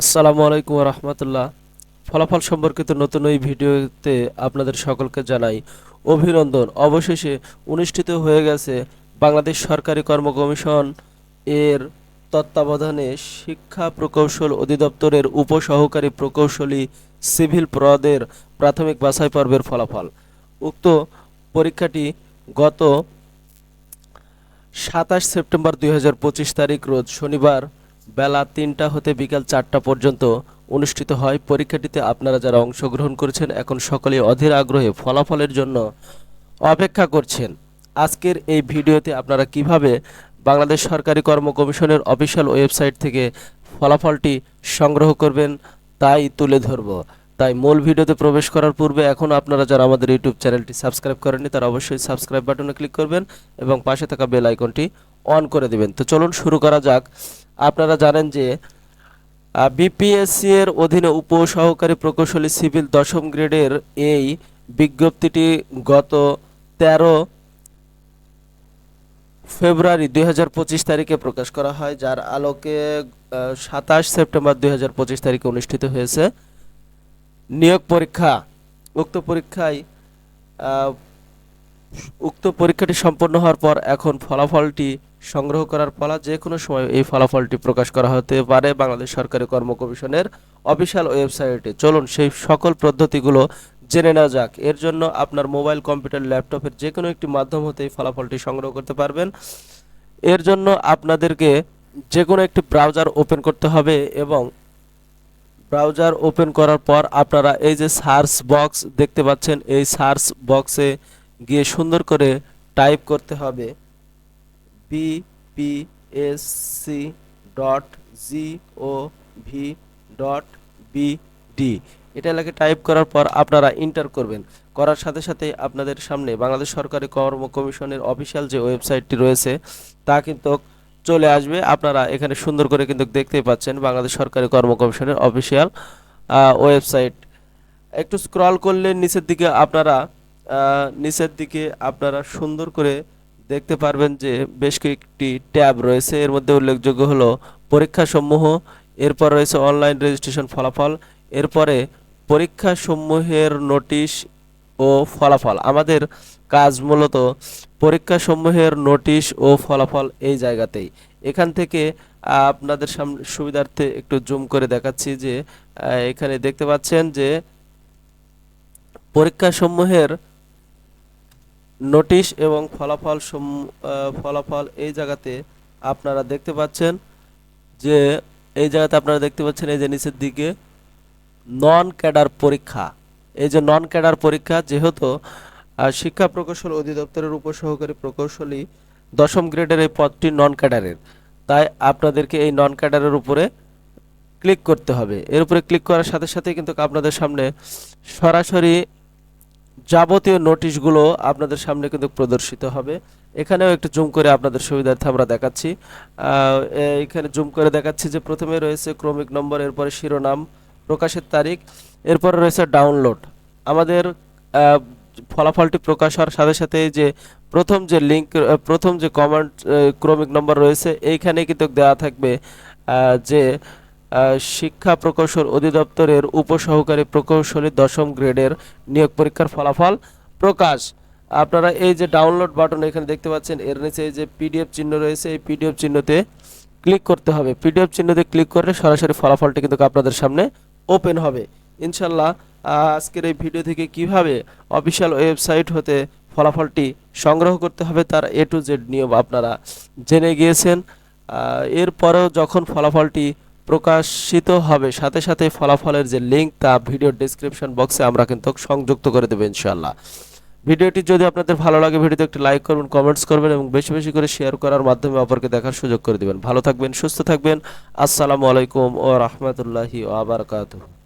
আসসালামু আলাইকুম রহমতুল্লাহ। ফলাফল সম্পর্কিত নতুন এই ভিডিওতে আপনাদের সকলকে জানাই অভিনন্দন। অবশেষে অনুষ্ঠিত হয়ে গেছে বাংলাদেশ সরকারি কর্ম কমিশন এর তত্ত্বাবধানে শিক্ষা প্রকৌশল অধিদপ্তরের উপসহকারী প্রকৌশলী সিভিল পদের প্রাথমিক বাছাই পর্বের ফলাফল। উক্ত পরীক্ষাটি গত সাতাশ সেপ্টেম্বর দু হাজার পঁচিশ তারিখ রোজ শনিবার বেলা তিনটা হতে বিকাল চারটা পর্যন্ত অনুষ্ঠিত হয়। পরীক্ষাটিতে আপনারা যারা অংশগ্রহণ করেছেন, এখন সকলে অধীর আগ্রহে ফলাফলের জন্য অপেক্ষা করছেন। আজকের এই ভিডিওতে আপনারা কীভাবে বাংলাদেশ সরকারি কর্ম কমিশনের অফিসিয়াল ওয়েবসাইট থেকে ফলাফলটি সংগ্রহ করবেন, তাই তুলে ধরব। তাই মূল ভিডিওতে প্রবেশ করার পূর্বে এখন আপনারা যারা আমাদের ইউটিউব চ্যানেলটি সাবস্ক্রাইব করেননি, তারা অবশ্যই সাবস্ক্রাইব বাটনে ক্লিক করবেন এবং পাশে থাকা বেল আইকনটি অন করে দিবেন। তো চলুন শুরু করা যাক। আপনারা জানেন যে বিপিএসসি এর অধীনে উপসহকারী প্রকৌশলী সিভিল দশম গ্রেডের এই বিজ্ঞপ্তিটি গত তেরো ফেব্রুয়ারি দুই হাজার পঁচিশ তারিখে প্রকাশ করা হয়, যার আলোকে সাতাশ সেপ্টেম্বর দুই হাজার পঁচিশ তারিখে অনুষ্ঠিত হয়েছে। নিয়োগ পরীক্ষা, উক্ত পরীক্ষায় উক্ত পরীক্ষাটি সম্পন্ন হওয়ার পর এখন ফলাফলটি সংগ্রহ করার ফলা যে কোনো সময় এই ফলাফলটি প্রকাশ করা হতে পারে বাংলাদেশ সরকারি কর্ম কমিশনের অফিসিয়াল ওয়েবসাইটে। চলুন সেই সকল পদ্ধতিগুলো জেনে নেওয়া যাক। এর জন্য আপনার মোবাইল, কম্পিউটার, ল্যাপটপের যে কোনো একটি মাধ্যম হতে এই ফলাফলটি সংগ্রহ করতে পারবেন। এর জন্য আপনাদেরকে যে কোনো একটি ব্রাউজার ওপেন করতে হবে এবং ব্রাউজার ওপেন করার পর আপনারা এই যে সার্চ বক্স দেখতে পাচ্ছেন, এই সার্চ বক্সে গিয়ে সুন্দর করে টাইপ করতে হবে। BPSC dot G O V dot BD এটা এলাকে টাইপ করার পর আপনারা ইন্টার করবেন। করার সাথে সাথে আপনাদের সামনে বাংলাদেশ সরকারি কর্ম কমিশনের অফিসিয়াল যে ওয়েবসাইটটি রয়েছে, তা কিন্তু চলে আসবে। আপনারা এখানে সুন্দর করে কিন্তু দেখতেই পাচ্ছেন বাংলাদেশ সরকারি কর্ম কমিশনের অফিসিয়াল ওয়েবসাইট একটু স্ক্রল করলে নিচের দিকে আপনারা নিচের দিকে আপনারা সুন্দর করে দেখতে পারবেন যে বেশ কয়েকটি ট্যাব রয়েছে। এর মধ্যে উল্লেখযোগ্য হলো পরীক্ষা সমূহ এরপর রয়েছে অনলাইন রেজিস্ট্রেশন ফলাফল, এরপরে পরীক্ষা সমূহের নোটিশ ও ফলাফল। আমাদের কাজ মূলত পরীক্ষা সমূহের নোটিশ ও ফলাফল এই জায়গাতেই। এখান থেকে আপনাদের সামনে সুবিধার্থে একটু জুম করে দেখাচ্ছি যে এখানে দেখতে পাচ্ছেন যে পরীক্ষা সমূহের নোটিশ এবং ফলাফল ফলাফল এই জায়গাতে আপনারা দেখতে পাচ্ছেন যে, এই জায়গাতে আপনারা দেখতে পাচ্ছেন এই যে নিচের দিকে নন ক্যাডার পরীক্ষা। এই যে নন ক্যাডার পরীক্ষা যেহেতু শিক্ষা প্রকৌশল অধিদপ্তরের উপসহকারী প্রকৌশলী দশম গ্রেডের এই পদটি নন ক্যাডারের। তাই আপনাদেরকে এই নন ক্যাডারের উপরে ক্লিক করতে হবে। এর উপরে ক্লিক করার সাথে সাথে কিন্তু আপনাদের সামনে সরাসরি যাবতীয় নোটিশগুলো আপনাদের সামনে কিন্তু প্রদর্শিত হবে। এখানেও একটু জুম করে আপনাদের সুবিধার্থে আমরা দেখাচ্ছি। এখানে জুম করে দেখাচ্ছি যে প্রথমে রয়েছে ক্রমিক নম্বর, এরপরে শিরোনাম, প্রকাশের তারিখ, এরপরে রয়েছে ডাউনলোড। আমাদের ফলাফলটি প্রকাশ হওয়ার সাথে সাথে যে প্রথম যে লিঙ্ক প্রথম যে কমান্ড ক্রমিক নম্বর রয়েছে এইখানে কিন্তু দেওয়া থাকবে যে শিক্ষা প্রকৌশল অধিদপ্তরের উপসহকারী প্রকৌশলী দশম গ্রেডের নিয়োগ পরীক্ষার ফলাফল প্রকাশ। আপনারা এই যে ডাউনলোড বাটন এখানে দেখতে পাচ্ছেন, এর নিচে যে পিডিএফ চিহ্ন রয়েছে, এই পিডিএফ চিহ্নতে ক্লিক করতে হবে। পিডিএফ চিহ্নতে ক্লিক করলে সরাসরি ফলাফলটি কিন্তু আপনাদের সামনে ওপেন হবে। ইনশাল্লাহ আজকের এই ভিডিও থেকে কীভাবে অফিসিয়াল ওয়েবসাইট হতে ফলাফলটি সংগ্রহ করতে হবে তার এ টু জেড নিয়ম আপনারা জেনে গিয়েছেন। এরপরেও যখন ফলাফলটি প্রকাশিত হবে। সাথে সাথে ফলাফলের যে লিঙ্ক তা ভিডিও ডিসক্রিপশন বক্সে আমরা কিন্তু সংযুক্ত করে দেবো ইনশাল্লাহ ভিডিওটি যদি আপনাদের ভালো লাগে, ভিডিওতে একটি লাইক করবেন কমেন্টস করবেন এবং বেশি বেশি করে শেয়ার করার মাধ্যমে অপরকে দেখার সুযোগ করে দিবেন। ভালো থাকবেন, সুস্থ থাকবেন। আসসালামু আলাইকুম ও রহমতুল্লাহি ওয়া বারাকাতুহু।